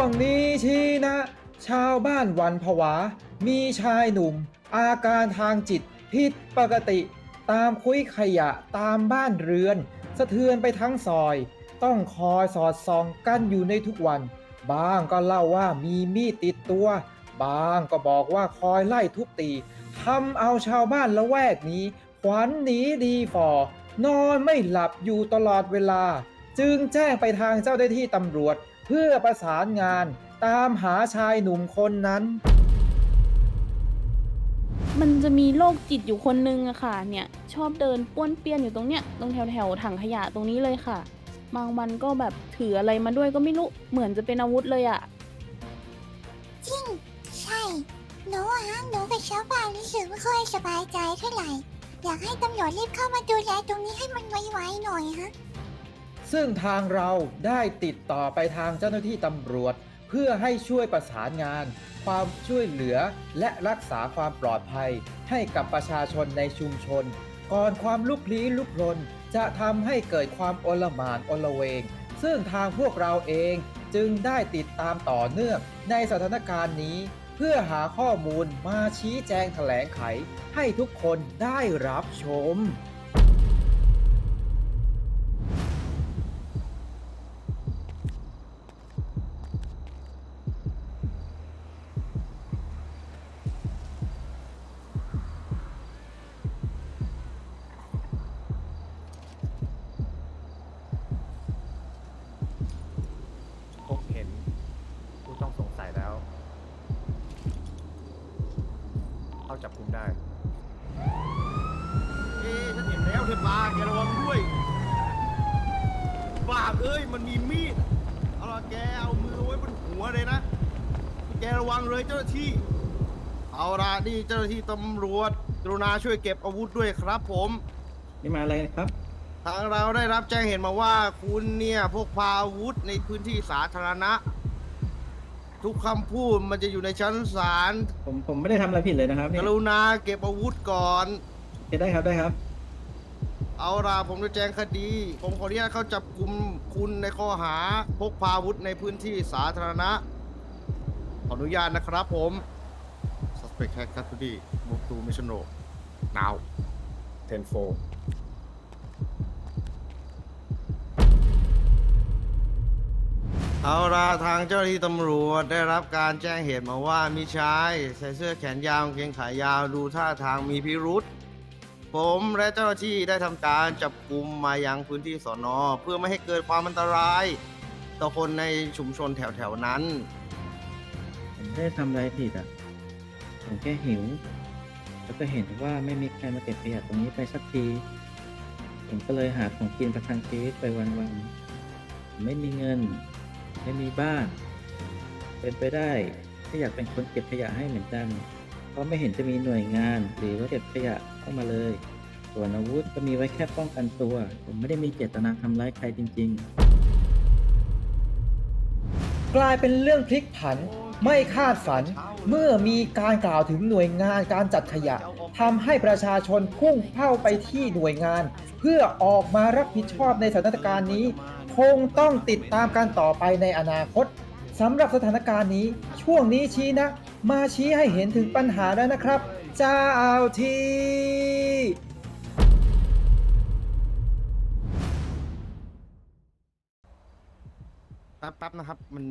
วงนี้ชี้นะ ชาวบ้านวันผวา มีชายหนุ่ม อาการทางจิตผิดปกติ ตามคุยขยะตามบ้านเรือน สะเทือนไปทั้งซอย ต้องคอยสอดส่องกันอยู่ในทุกวัน บางก็เล่าว่ามีมีดติดตัว บางก็บอกว่าคอยไล่ทุบตีทำเอาชาวบ้านละแวกนี้ ขวัญหนีดีฝ่อนอนไม่หลับอยู่ตลอดเวลา จึงแจ้งไปทางเจ้าหน้าที่ตำรวจ พื่อประสานงานตามหาชายหนุ่มคนนั้น มันจะมีโรคจิตอยู่คนนึงอะค่ะ เนี่ย ชอบเดินป้วนเปี้ยนอยู่ตรงเนี้ยตรงแถวแถวๆถังขยะตรงนี้เลยค่ะ บางวันก็แบบถืออะไรมาด้วยก็ไม่รู้เหมือนจะเป็นอาวุธเลยอะจริง ใช่หนูอะหนูกับชาวบ้านรู้สึกไม่ค่อยสบายใจเท่าไหร่ อยากให้ตำรวจรีบเข้ามาดูแลตรงนี้ให้มันไวๆหน่อยฮะ ซึ่งทางเราได้ติดต่อไปทางเจ้าหน้าที่ตำรวจ เพื่อให้ช่วยประสานงาน ความช่วยเหลือและรักษาความปลอดภัย ให้กับประชาชนในชุมชน ก่อนความลุกลี้ลุกลนจะทำให้เกิดความโอลหมานโอลเวง ซึ่งทางพวกเราเองจึงได้ติดตามต่อเนื่องในสถานการณ์นี้ เพื่อหาข้อมูลมาชี้แจงแถลงไข ให้ทุกคนได้รับชม พบเห็นผู้ต้องสงสัยแล้ว เข้า จับกุมได้ เอ๊ะฉันเห็นแล้วเทปลาแกระวังด้วยบาปเอ้ยมันมีมีดเอาล่ะแกเอามือไว้บนหัวเลยนะ แกระวังเลยเจ้าหน้าที่ เอาล่ะนี่เจ้าหน้าที่ตำรวจกรุณาช่วยเก็บอาวุธด้วยครับผม นี่มาอะไรครับ ทางเราได้รับแจ้งเห็นมาว่าคุณเนี่ยพกพาอาวุธในพื้นที่สาธารณะ ทุกคำพูดมันจะอยู่ในชั้นศาลผมผมไม่ได้ทำอะไรผิดเลยนะครับกนี่รุณาเก็บอาวุธก่อน โอเคได้ครับได้ครับ เอาล่ะผมจะแจ้งคดี ผมขออนุญาตเข้าจับกลุ่มคุณในข้อหาพกพาอาวุธในพื้นที่สาธารณะ ขออนุญาตนะครับผม suspect has custody move to mission road now 10 เอาละทางเจ้าหน้าที่ตำรวจได้รับการแจ้งเหตุมาว่ามีชายใส่เสื้อแขนยาวกางเกงขายาวดูท่าทางมีพิรุษ ผมและเจ้าหน้าที่ได้ทำการจับกลุ่มมายังพื้นที่สอนอเพื่อไม่ให้เกิดความอันตราย ต่อคนในชุมชนแถวๆนั้น ผมไม่ได้ทำอะไรผิดอะ ผมแค่หิว แล้วก็เห็นว่าไม่มีใครมาเก็บขยะตรงนี้ไปสักที ผมก็เลยหาของกินประทังชีวิตไปวันๆผมไม่มีเงิน ไม่มีบ้าน เป็นไปได้ที่อยากเป็นคนเก็บขยะให้เหมือนกัน เพราะไม่เห็นจะมีหน่วยงาน หรือว่าเก็บขยะเข้ามาเลย ส่วนอาวุธก็มีไว้แค่ป้องกันตัว ผมไม่ได้มีเจตนาทำร้ายใครจริงๆกลายเป็นเรื่องพลิกผันไม่คาดฝันเมื่อมีการกล่าวถึงหน่วยงานการจัดขยะทำให้ประชาชนพุ่งเข้าไปที่หน่วยงาน เพื่อออกมารับผิดชอบในสถานการณ์นี้ คงต้องติดตามกันต่อไปในอนาคตสำหรับสถานการณ์นี้ ช่วงนี้ชี้นะ มาชี้ให้เห็นถึงปัญหาแล้วนะครับ เจ้าทีแป๊บๆนะครับ มัน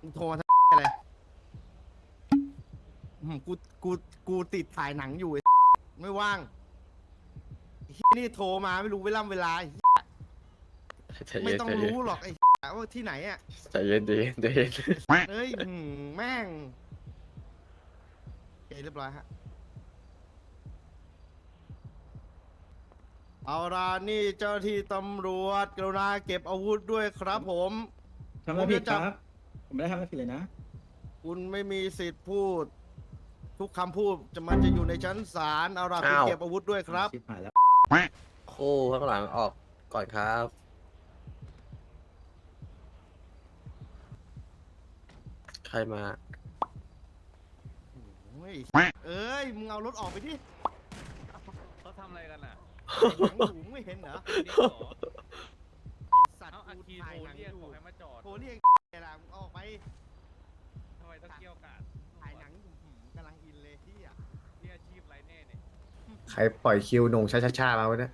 มึงโทรมาทำอะไรอืมกู กู กูติดถ่ายหนังอยู่ไอ้ไม่ว่าง เหี้ยนี่โทรมาไม่รู้เวลาเวลาไอ้เหี้ยใจไม่เย็นต้องใจเย็นรู้หรอกไอ้เหี้ยว่าที่ไหนอะใจเย็นใจเย็นใจเย็นเฮ้ยอืมแม่งโอเคเรียบร้อยฮะเอาล่ะนี่เจ้าหน้าที่ตำรวจกรุณาเก็บอาวุธด้วยครับผม ทำอะไรผิดครับ ผมไม่ได้ทำอะไรผิดเลยนะ คุณไม่มีสิทธิ์พูด ทุกคำพูดจะมันจะอยู่ในชั้นศาลเอาล่ะคุณเก็บอาวุธด้วยครับ ชิบหายแล้ว คู่ข้างหลังออกก่อนครับ ใครมาโอ้ยเอ้ย มึงเอารถออกไปดิเขาทำอะไรกันอะหนังหนูไม่เห็นเหรอ นี่เหรอ ไอ้สัตว์ เอาอา กู คี ถ่าย โทร หนัง เรียก อยู่ บอกให้มา ใครปล่อยคิวหนงช้าๆๆมาวะเนี่ย